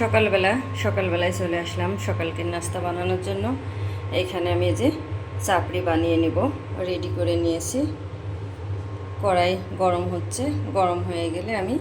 সকালবেলা, সকালবেলায় চলে আসলাম সকালকে নাস্তা বানানোর জন্য। এখানে আমি যে চাপড়ি বানিয়ে নিব রেডি করে নিয়েছি। কড়াই গরম হচ্ছে, গরম হয়ে গেলে আমি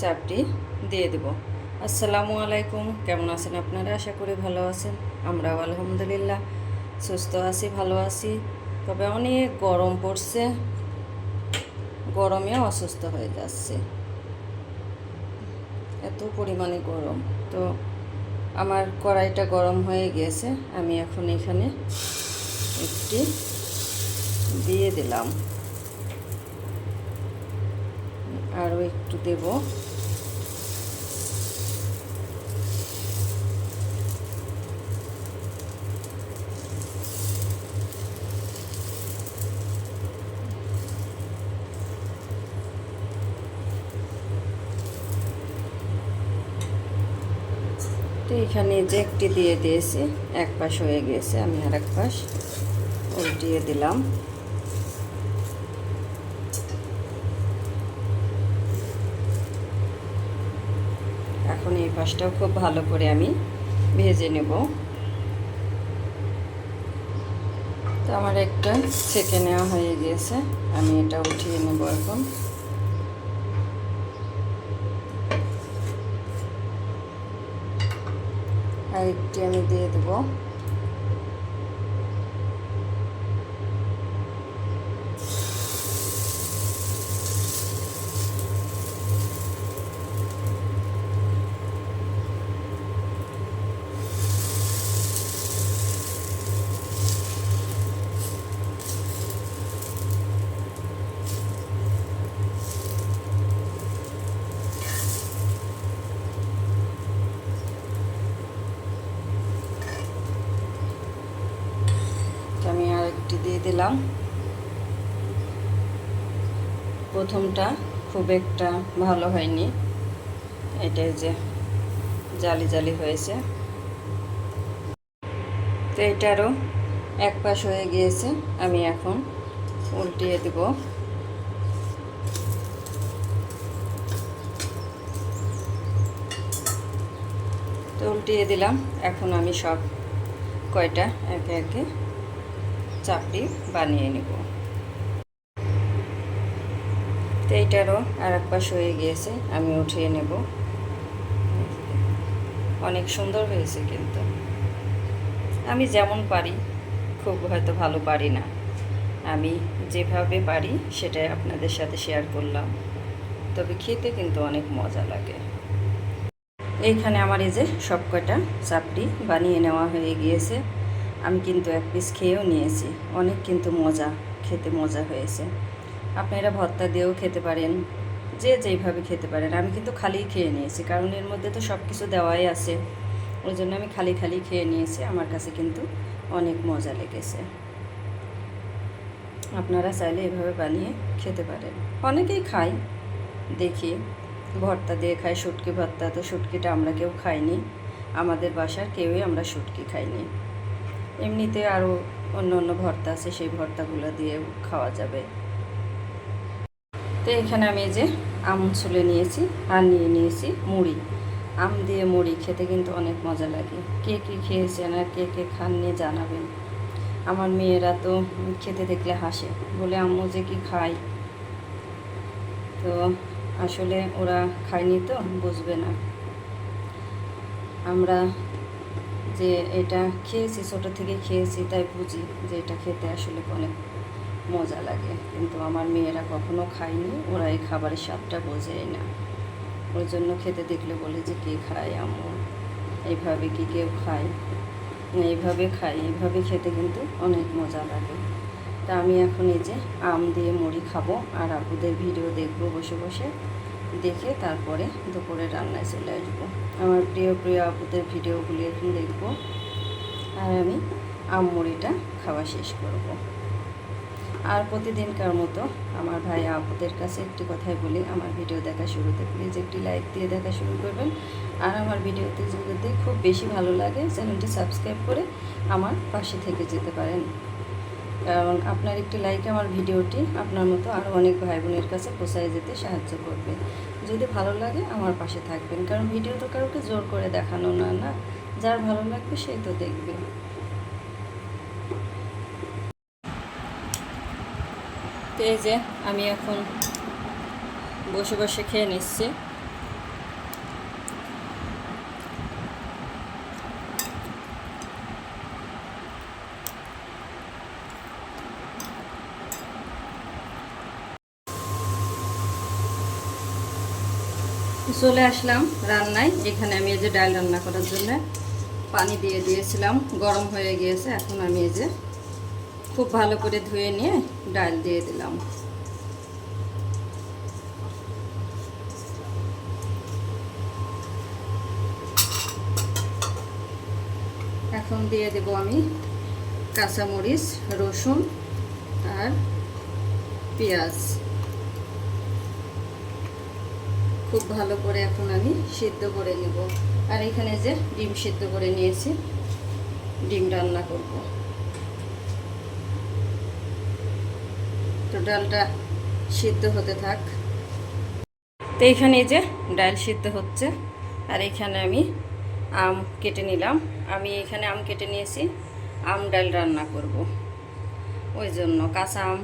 চাপটি দিয়ে দেব। আসসালামু আলাইকুম, কেমন আছেন আপনারা? আশা করি ভালো আছেন, আমরাও আলহামদুলিল্লাহ সুস্থ আছি, ভালো আছি। তবে অনেক গরম পড়ছে, গরমে অসুস্থ হয়ে যাচ্ছে। এত পরিমাণে গরম। তো আমার কড়াইটা গরম হয়ে গিয়েছে, আমি এখন এখানে একটি দিয়ে দিলাম। আরও একটু দেব। এখানে যে একটি দিয়ে দিয়েছি, এক পাশ হয়ে গিয়েছে আমি আর এক পাশ উল্টিয়ে দিলাম। এখন এই পাশটাও খুব ভালো করে আমি ভেজে নেব। তো আমার একটা ছেঁকে নেওয়া হয়ে গিয়েছে আমি এটা উঠিয়ে নেব এখন। আর আমি দিয়ে দেবো আমি আর একটি দিয়ে দিলাম। প্রথমটা খুব একটা ভালো হয়নি। এটাই যে জালি জালি হয়েছে। তো এটারও এক পাশ হয়ে গিয়েছে, আমি এখন উল্টিয়ে দেব। তো উল্টিয়ে দিলাম, এখন আমি সব কয়টা একে একে চাপড়ি বানিয়ে নেব। তো এইটারও আর এক পাশ হয়ে গিয়েছে, আমি উঠিয়ে নেব। অনেক সুন্দর হয়েছে কিন্তু। আমি যেমন পারি, খুব হয়তো ভালো পারি না। আমি যেভাবে পারি, সেটাই আপনাদের সাথে শেয়ার করলাম। তবে খেতে কিন্তু অনেক মজা লাগে। এইখানে আমার এই যে সব কয়টা চাপড়ি বানিয়ে নেওয়া হয়ে গিয়েছে। আমি কিন্তু এক পিস খেয়েও নিয়েছি। অনেক কিন্তু মজা, খেতে মজা হয়েছে। আপনারা ভর্তা দিয়েও খেতে পারেন, যে যেইভাবে খেতে পারেন। আমি কিন্তু খালি খেয়ে নিয়েছি, কারণ এর মধ্যে তো সব কিছু দেওয়াই আছে। ওই জন্য আমি খালি খালি খেয়ে নিয়েছি। আমার কাছে কিন্তু অনেক মজা লেগেছে। আপনারা চাইলে এভাবে বানিয়ে খেতে পারেন। অনেকেই খাই দেখি। ভর্তা দিয়ে খাই শুটকি ভর্তা, তো শুটকিটা আমরা কেউ খাইনি। আমাদের বাসার কেউই আমরা শুটকি খাইনি। এমনিতে আরও অন্য অন্য ভর্তা আছে, সেই ভর্তাগুলো দিয়ে খাওয়া যাবে। তো এখানে আমি যে আম ছুলে নিয়েছি, আর নিয়ে নিয়েছি মুড়ি। আম দিয়ে মুড়ি খেতে কিন্তু অনেক মজা লাগে। কে কী খেয়েছেন আর কে কে খান নিয়ে জানাবেন। আমার মেয়েরা তো খেতে দেখলে হাসে, বলে, আম্মু যে কি খায়? তো আসলে ওরা খায়নি তো, বুঝবে না। আমরা যে এটা খেয়েছি, ছোটো থেকে খেয়েছি, তাই বুঝি যে এটা খেতে আসলে অনেক মজা লাগে। কিন্তু আমার মেয়েরা কখনো খায়নি ওরা এই খাবারের স্বাদটা বোঝেই না। ওর জন্য খেতে দেখলে বলে যে কে খায় আম্মু? এইভাবে কি কেউ খায়? এইভাবে খাই এইভাবে খেতে কিন্তু অনেক মজা লাগে। তা আমি এখন এই যে আম দিয়ে মুড়ি খাব আর আপুদের ভিডিও দেখব বসে বসে, দেখে তারপরে দুপুরে রান্নায় চলে আসব। আমার প্রিয় প্রিয় আপুদের ভিডিওগুলি এখন দেখব। আর আমি আম মুড়িটা খাওয়া শেষ করব। আর প্রতিদিনকার মতো আমার ভাই আপুদের কাছে একটি কথাই বলি, আমার ভিডিও দেখা শুরুতে প্লিজ একটি লাইক দিয়ে দেখা শুরু করবেন। আর আমার ভিডিওতে যদি খুব বেশি ভালো লাগে, চ্যানেলটি সাবস্ক্রাইব করে আমার পাশে থেকে যেতে পারেন। কারণ আপনার একটি লাইক আমার ভিডিওটি আপনার মতো আরও অনেক ভাই বোনের কাছে পৌঁছায় যেতে সাহায্য করবে। যদি ভালো লাগে আমার পাশে থাকবেন। কারণ ভিডিও তো কাউকে জোর করে দেখানো না না? যার ভালো লাগবে সেই তো দেখবে। তো এই যে আমি এখন বসে বসে খেয়ে নিচ্ছি। চলে আসলাম রান্নায়, এখানে আমি এই যে ডাল রান্না করার জন্য পানি দিয়ে দিয়েছিলাম, গরম হয়ে গিয়েছে, এখন আমি এই যে খুব ভালো করে ধুয়ে নিয়ে ডাল দিয়ে দিলাম। এখন দিয়ে দেব আমি কাঁচামরিচ, রসুন আর পেঁয়াজ। খুব ভালো করে এখন আমি সিদ্ধ করে নেব। আর এখানে যে ডিম সিদ্ধ করে নিয়েছি, ডিম রান্না করব। তো ডালটা সিদ্ধ হতে থাক। তো এইখানে যে ডাল সিদ্ধ হচ্ছে, আর এখানে আমি আম কেটে নিলাম। আমি এখানে আম কেটে নিয়েছি, আম ডাল রান্না করব। ওই জন্য কাঁচা আম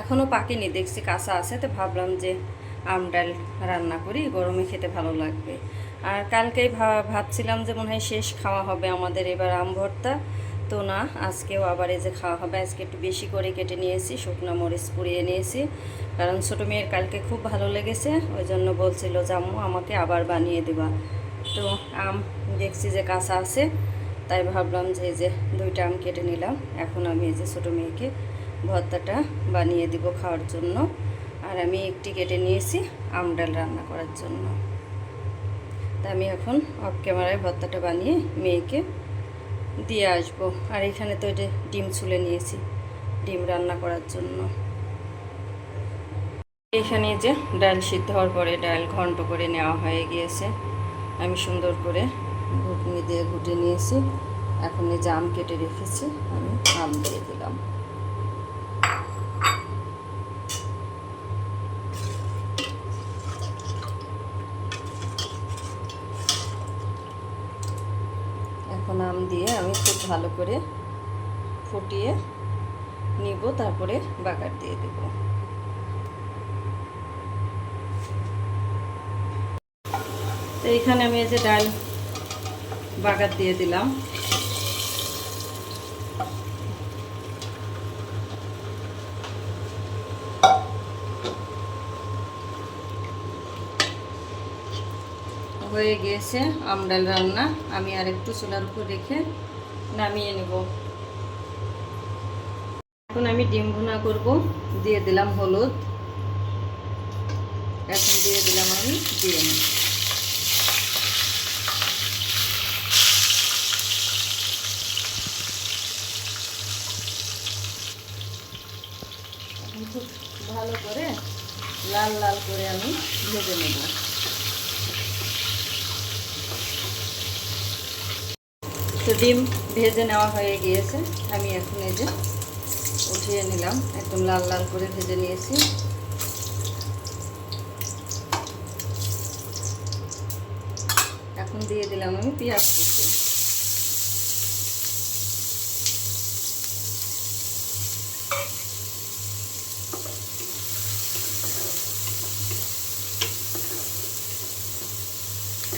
এখনও পাকেনি, দেখছি কাঁচা আছে, তো ভাবলাম যে আম ডাল রান্না করি, গরমে খেতে ভালো লাগবে। আর কালকেই ভাবছিলাম যে মনে হয় শেষ খাওয়া হবে আমাদের এবার আম ভর্তা। তো না, আজকেও আবার এই যে খাওয়া হবে। আজকে একটু বেশি করে কেটে নিয়েছি, শুকনো মরিচ পুড়িয়ে নিয়েছি। কারণ ছোটো মেয়ের কালকে খুব ভালো লেগেছে, ওই জন্য বলছিল জাম্মু আমাকে আবার বানিয়ে দেবা। তো আম দেখছি যে কাঁচা আছে, তাই ভাবলাম যে যে দুইটা আম কেটে নিলাম। এখন আমি এই যে ছোটো মেয়েকে ভর্তাটা বানিয়ে দিব খাওয়ার জন্য। আর আমি একটি কেটে নিয়েছি আম ডাল রান্না করার জন্য। তা আমি এখন অফ ক্যামেরায় ভর্তাটা বানিয়ে মেয়েকে দিয়ে আসব। আর এখানে তো যে ডিম ছুলে নিয়েছি, ডিম রান্না করার জন্য। এখানে যে ডাল সিদ্ধ হওয়ার পরে ডাল ঘন্ট করে নেওয়া হয়ে গিয়েছে। আমি সুন্দর করে ঘুটনি দিয়ে ঘুটে নিয়েছি। এখন এই যে আম কেটে রেখেছি, আমি আম দিয়ে দিলাম এখন আম দিয়ে আমি খুব ভালো করে ফুটিয়ে নিব, তারপরে বাগার দিয়ে দেব। তো এখানে আমি এই যে ডাল বাগার দিয়ে দিলাম। হয়ে গিয়েছে আমডাল রান্না। আমি আর একটু চুলার উপর রেখে নামিয়ে নেব। এখন আমি ডিম ভুনা করব। দিয়ে দিলাম হলুদ। এখন দিয়ে দিলাম আমি ডিম খুব ভালো করে লাল লাল করে আমি ভেজে নেব। তো ডিম ভেজে নেওয়া হয়ে গিয়েছে। আমি এখন এই যে উঠিয়ে নিলাম। একদম লাল লাল করে ভেজে নিয়েছি। এখন দিয়ে দিলাম আমি পেঁয়াজ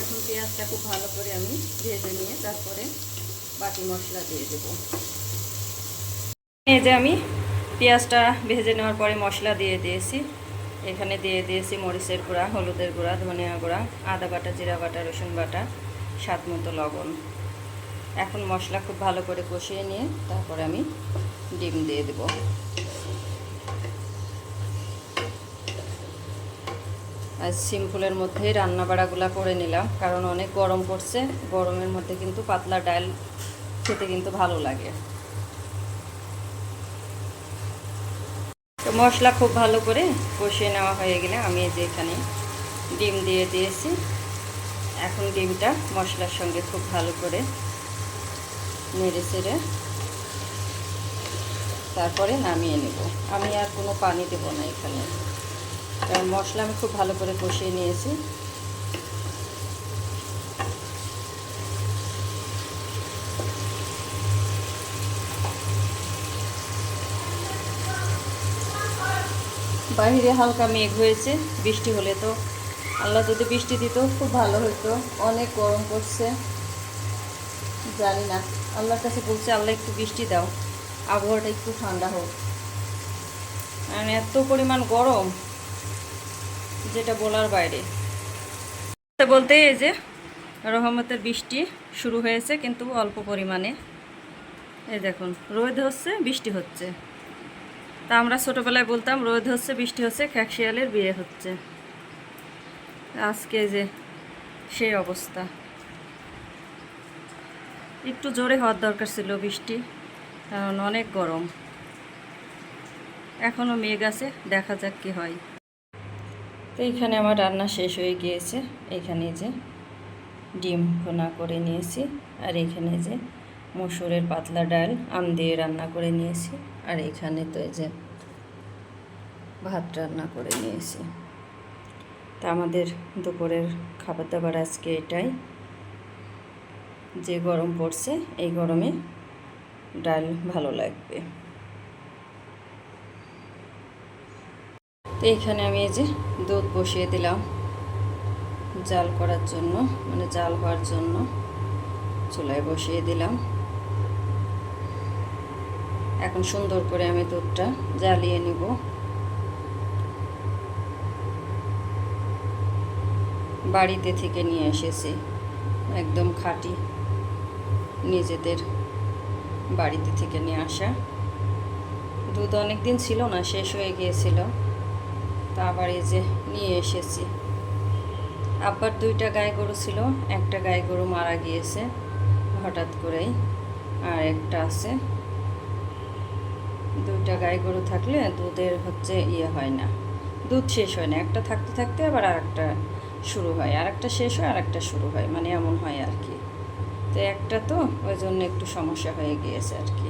এখন পেঁয়াজটা খুব ভালো করে আমি ভেজে নিয়ে তারপরে বাটি মশলা দিয়ে দেবো। এই যে আমি পেঁয়াজটা ভেজে নেওয়ার পরে মশলা দিয়ে দিয়েছি। এখানে দিয়ে দিয়েছি মরিচের গুঁড়া, হলুদের গুঁড়া, ধনিয়া গুঁড়া, আদা বাটা, জিরা বাটা, রসুন বাটা, স্বাদ মতো লবণ। এখন মশলা খুব ভালো করে কষিয়ে নিয়ে তারপরে আমি ডিম দিয়ে দেব। আজ সিম্পলের মধ্যেই রান্না বাড়াগুলা করে নিলাম, কারণ অনেক গরম পড়ছে। গরমের মধ্যে কিন্তু পাতলা ডাল খেতে কিন্তু ভালো লাগে। তো মশলা খুব ভালো করে কষিয়ে নেওয়া হয়ে গেলে আমি যে এখানে ডিম দিয়ে দিয়েছি। এখন ডিমটা মশলার সঙ্গে খুব ভালো করে নেড়ে চেড়ে তারপরে নামিয়ে নেব। আমি আর কোনো পানি দেব না এখানে। কারণ মশলা আমি খুব ভালো করে কষিয়ে নিয়েছি। বাইরে হালকা মেঘ হয়েছে, বৃষ্টি হলে তো। আল্লাহ যদি বৃষ্টি দিত, খুব ভালো হতো অনেক গরম পড়ছে। জানি না। আল্লাহর কাছে বলছে, আল্লাহ একটু বৃষ্টি দাও। আবহাওয়াটা একটু ঠান্ডা হোক। মানে এত পরিমাণ গরম। যেটা বলার বাইরে। বলতে এই যে রহমতের বৃষ্টি শুরু হয়েছে কিন্তু অল্প পরিমাণে। এই দেখুন, রোদ হচ্ছে, বৃষ্টি হচ্ছে। তা আমরা ছোটোবেলায় বলতাম, রোদ হচ্ছে, বৃষ্টি হচ্ছে, খ্যাকশিয়ালের বিয়ে হচ্ছে। আজকে যে সেই অবস্থা। একটু জোরে হওয়ার দরকার ছিল বৃষ্টি, কারণ অনেক গরম। এখনও মেঘ আছে, দেখা যাক কি হয়। তো এইখানে আমার রান্না শেষ হয়ে গিয়েছে। এখানে যে ডিম ভোনা করে নিয়েছি আর এখানে যে মসুরের পাতলা ডাল, আম দিয়ে রান্না করে নিয়েছি। আর এখানে তো এই যে ভাত রান্না করে নিয়েছি। তা আমাদের দুপুরের খাবার দাবার আজকে এটাই। যে গরম পড়ছে, এই গরমে ডাল ভালো লাগবে। তো এখানে আমি এই যে দুধ বসিয়ে দিলাম জাল করার জন্য মানে জাল হওয়ার জন্য চুলায় বসিয়ে দিলাম। এখন সুন্দর করে আমি দুধটা জ্বালিয়ে নিব। বাড়িতে থেকে নিয়ে এসেছি, একদম খাঁটি নিজেদের বাড়িতে থেকে নিয়ে আসা। দুধ অনেক দিন ছিল না, শেষ হয়ে গিয়েছিল। তা আবার এই যে নিয়ে এসেছি। আব্বার দুইটা গাই গরু ছিল, একটা গাই গরু মারা গিয়েছে হঠাৎ করেই, আর একটা আছে। দুইটা গাই গরু থাকলে দুধের হচ্ছে ইয়ে হয় না, দুধ শেষ হয় না। একটা থাকতে থাকতে আবার আর একটা শুরু হয় আর একটা শেষ হয় আর একটা শুরু হয় মানে এমন হয় আর কি। তো একটা তো ওই জন্য একটু সমস্যা হয়ে গিয়েছে আর কি।